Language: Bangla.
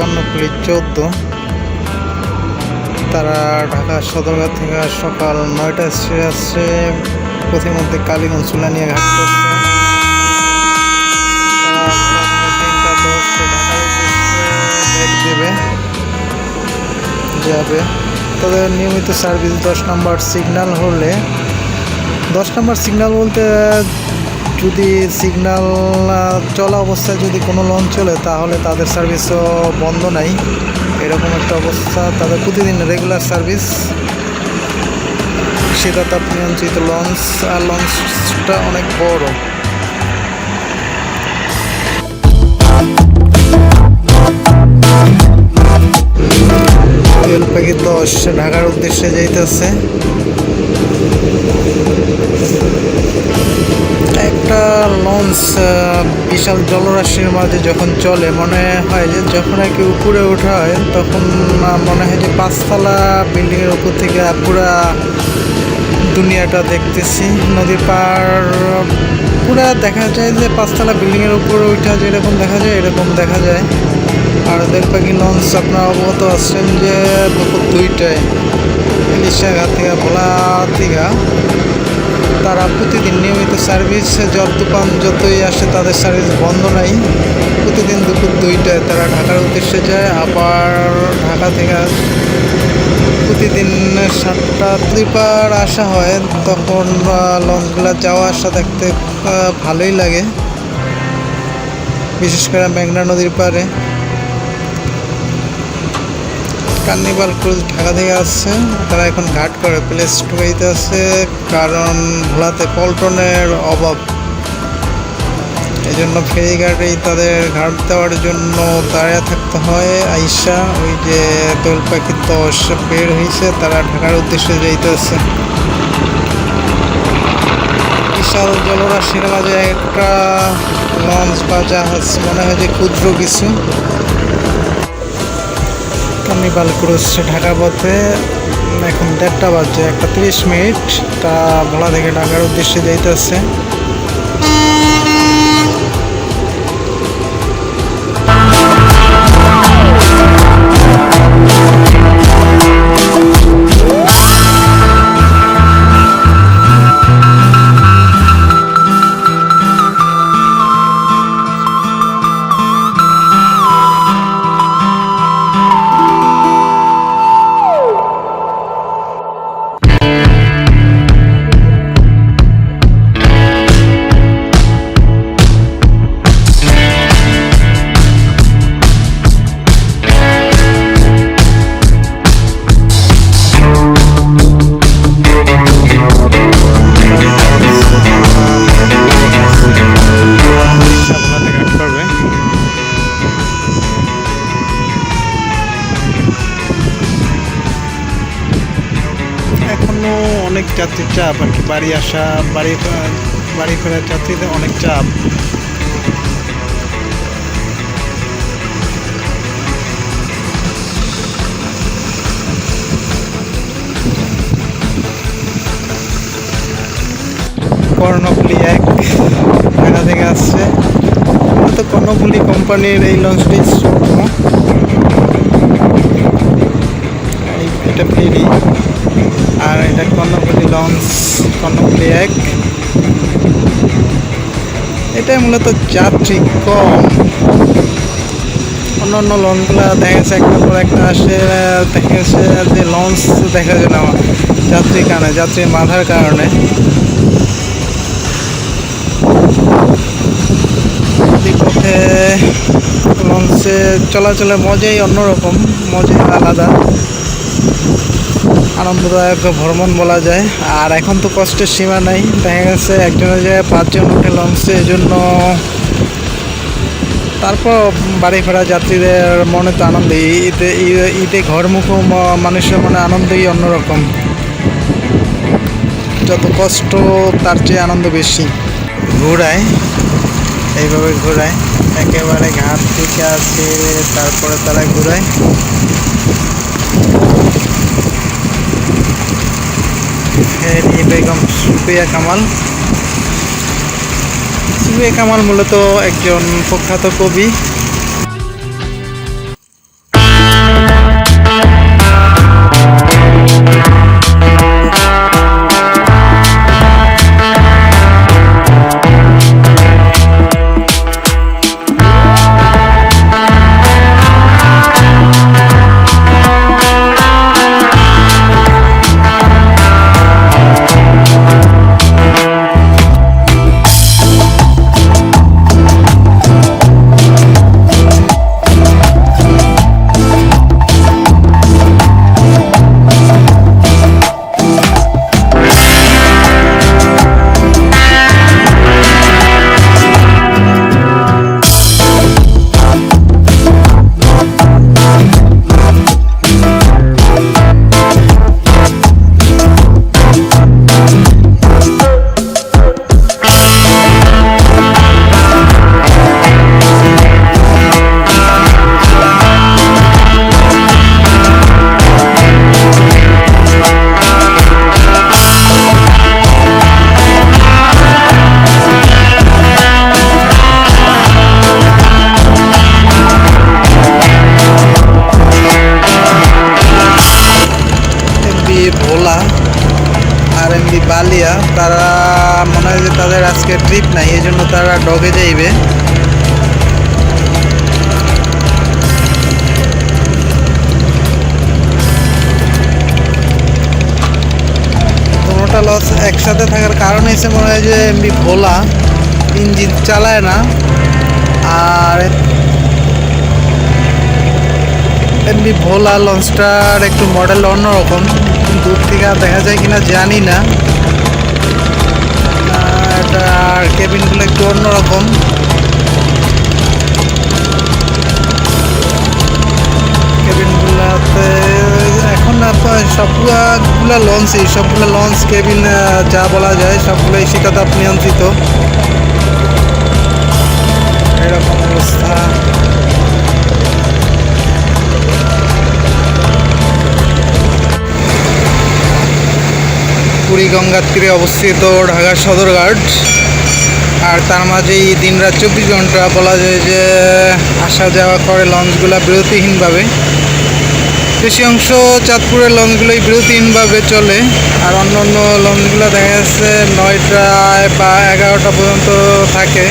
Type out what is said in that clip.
কর্ণফুলি চোদ্দ। তারা ঢাকা সদরঘাট থেকে সকাল নয়টায় এসে আসছে। পথিমধ্যে কালীগঞ্জ চুলানিয়া ঘাট করছে যাবে। তাদের নিয়মিত সার্ভিস দশ নম্বর সিগন্যাল হলে দশ নম্বর সিগন্যাল বলতে যদি সিগন্যাল চলা অবস্থায় যদি কোনো লঞ্চ চলে, তাহলে তাদের সার্ভিসও বন্ধ নাই। এরকম একটা অবস্থা। তাদের প্রতিদিন রেগুলার সার্ভিস শীতাতাপ নিয়ন্ত্রিত লঞ্চ আর লঞ্চটা অনেক বড়। দশ ঢাকার উদ্দেশ্যে যাইতেছে। লঞ্চ বিশাল জলরাশির মাঝে যখন চলে, মনে হয় যে যখন আর কি উপরে ওঠা হয়, তখন মনে হয় যে পাঁচতলা বিল্ডিংয়ের উপর থেকে পুরা দুনিয়াটা দেখতেছি। নদীর পার, পুরা দেখা যায় যে পাঁচতলা বিল্ডিংয়ের উপরে ওঠা যেরকম দেখা যায়, এরকম দেখা যায়। আর ওদের পাখি লঞ্চ আপনারা অবগত আছেন যে দুপুর দুইটায় ইলিশা ঘাট থেকে ভোলা থেকে তারা প্রতিদিন নিয়মিত সার্ভিস যত যতই আসে তাদের সার্ভিস বন্ধ নাই। প্রতিদিন দুপুর দুইটায় তারা ঢাকার উদ্দেশ্যে যায়, আবার ঢাকা থেকে প্রতিদিন সাতটা দুইবার আসা হয়। তখন লঞ্চগুলো যাওয়া আসা দেখতে ভালোই লাগে। বিশেষ করে মেঘনা নদীর পাড়ে। কার্নিভাল ক্রুজ ঢাকা থেকে আসছে। তারা এখন ঘাট করে প্লেস টুকাইতে আছে কারণ ভোলাতে পল্টনের অভাব। এই জন্য ফেরি ফেরিঘাটেই তাদের ঘাট দেওয়ার জন্য দাঁড়িয়ে থাকতে হয়। আইসা, ওই যে দোল পাখি দশ বের হয়েছে তারা ঢাকার উদ্দেশ্যে যাইতেছে বিশাল জলরাশির মাঝে একটা লঞ্চ বা জাহাজ, মনে হয় যে ক্ষুদ্র কিছু। কার্নিভাল ক্রুজ ঢাকা পথে এখন দেড়টা বাজে, একটা তিরিশ মিনিট, তা ভোলা থেকে ঢাকার উদ্দেশ্যে যাইতেছে। অনেক যাত্রীর চাপ আর কি। বাড়ি আসা, বাড়ি বাড়ি ফেরার যাত্রীদের অনেক চাপ। কর্ণফুলি এক ঢাকা থেকে আসছে। তো কর্ণফুলি কোম্পানির এই লঞ্চটি এটা ফেরি। এটা কর্ণফুলি লঞ্চ কর্ণফুলি এক। এটা মূলত যাত্রী কম। অন্য অন্য লঞ্চগুলো দেখা যাচ্ছে একটার পর একটা আসে, দেখা যাচ্ছে যে লঞ্চ দেখা যায় না যাত্রী কারণে, যাত্রীর বাধার কারণে। লঞ্চে চলাচলের মজাই অন্যরকম, মজাই আলাদা। আনন্দদায়ক ভ্রমণ বলা যায়। আর এখন তো কষ্টের সীমা নাই। দেখা গেছে একজনের জায়গায় পাঁচজন উঠে লঞ্চে জন্য তারপর বাড়ি ফেরা যাত্রীদের মনে তো আনন্দ। ঈদে, ঈদে- ঈদে ঘরমুখ মানুষের মনে আনন্দই অন্যরকম। যত কষ্ট, তার চেয়ে আনন্দ বেশি। ঘোরায় এইভাবে ঘোরায় একেবারে ঘাট থেকে আসে, তারপরে তারা ঘোরায় ফেরি বেগম সুপেয়া কামাল। সুপেয়া কামাল মূলত একজন প্রখ্যাত কবি। নাই, এই জন্য তারা ডগে যাইবে। লস একসাথে থাকার কারণ হচ্ছে মনে হয় যে এমনি ভোলা ইঞ্জিন চালায় না। আর এমনি ভোলা লঞ্চটার একটু মডেল অন্যরকম। দূর থেকে দেখা যায় কিনা জানি না। আর কেবিনগুলো একটু অন্যরকম। কেবিনগুলোতে এখন সবগুলা লঞ্চই সবগুলো লঞ্চ কেবিন যা বলা যায়, সবগুলোই শীতাতাপ নিয়ন্ত্রিত। এরকম অবস্থা। পুরী গঙ্গার তীরে অবস্থিত ঢাকা সদরঘাট। আর তার মাঝেই দিন রাত চব্বিশ ঘণ্টা বলা যায় যে আসা যাওয়া করে লঞ্চগুলো বিরতিহীনভাবে। বেশি অংশ চাঁদপুরের লঞ্চগুলোই বিরতিহীনভাবে চলে আর অন্য অন্য লঞ্চগুলো দেখা যাচ্ছে নয়টায় বা এগারোটা পর্যন্ত থাকে।